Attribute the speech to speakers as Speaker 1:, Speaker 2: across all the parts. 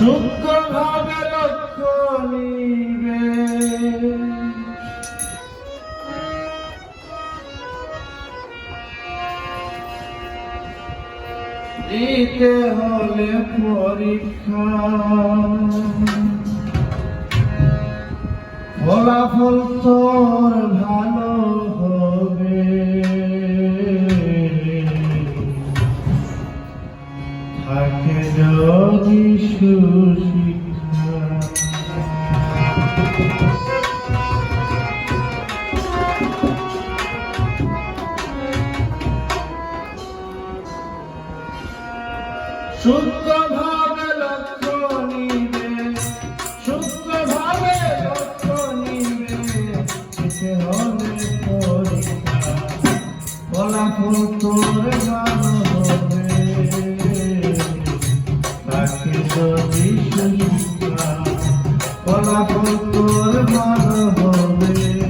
Speaker 1: সূক্ষ্মভাবে লক্ষ্য নিবে। দিতে হলে পরীক্ষা। ফলাফল তোর শুদ্ধভাবে লক্ষ্য নিবে, শুদ্ধভাবে লক্ষ্য নিবে দিতে হবে পরীক্ষা ফলাফল তোর ভালো হবে তাকে যদি শুদ্ধ বলা বন্ধুর মন হবে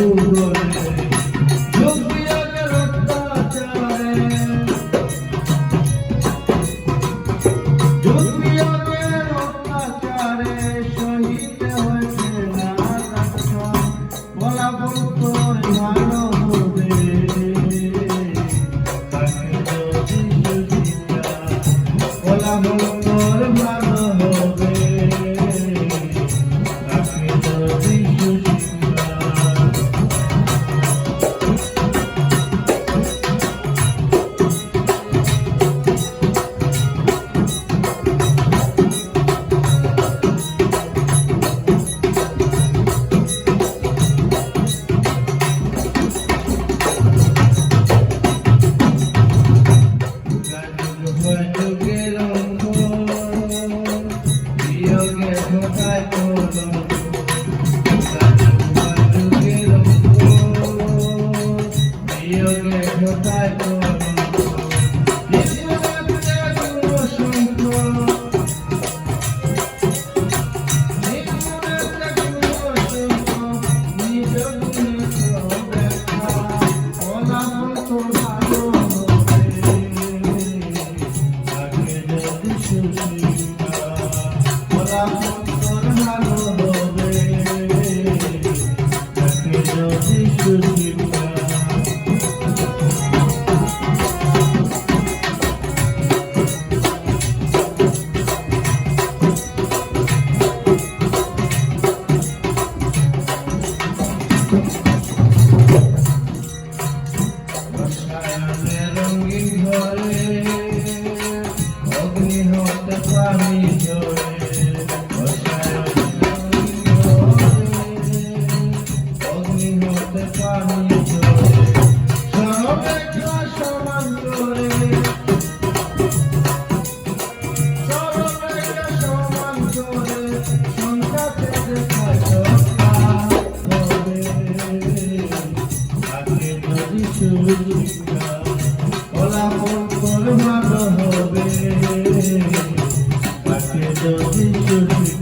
Speaker 1: বিয়োগে কোথায় তোলো Gracias.